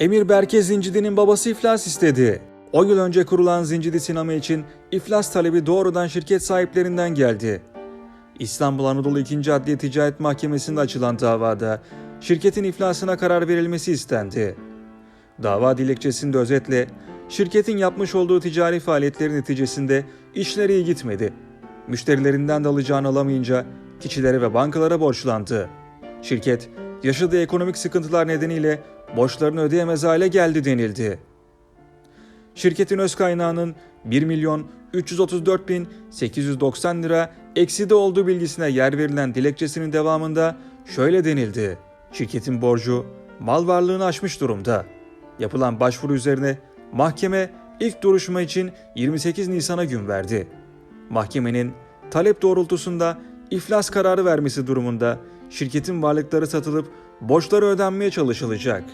Emir Berke Zincidi'nin babası iflas istedi. O yıl önce kurulan Zincidi Sinema için iflas talebi doğrudan şirket sahiplerinden geldi. İstanbul Anadolu 2. Adliye Ticaret Mahkemesi'nde açılan davada şirketin iflasına karar verilmesi istendi. Dava dilekçesinde özetle şirketin yapmış olduğu ticari faaliyetlerin neticesinde işleri iyi gitmedi. Müşterilerinden de alacağını alamayınca kişilere ve bankalara borçlandı. Şirket yaşadığı ekonomik sıkıntılar nedeniyle borçlarını ödeyemez hale geldi denildi. Şirketin öz kaynağının 1 milyon 334 bin 890 lira ekside olduğu bilgisine yer verilen dilekçesinin devamında şöyle denildi. Şirketin borcu mal varlığını aşmış durumda. Yapılan başvuru üzerine mahkeme ilk duruşma için 28 Nisan'a gün verdi. Mahkemenin talep doğrultusunda iflas kararı vermesi durumunda şirketin varlıkları satılıp borçları ödenmeye çalışılacak.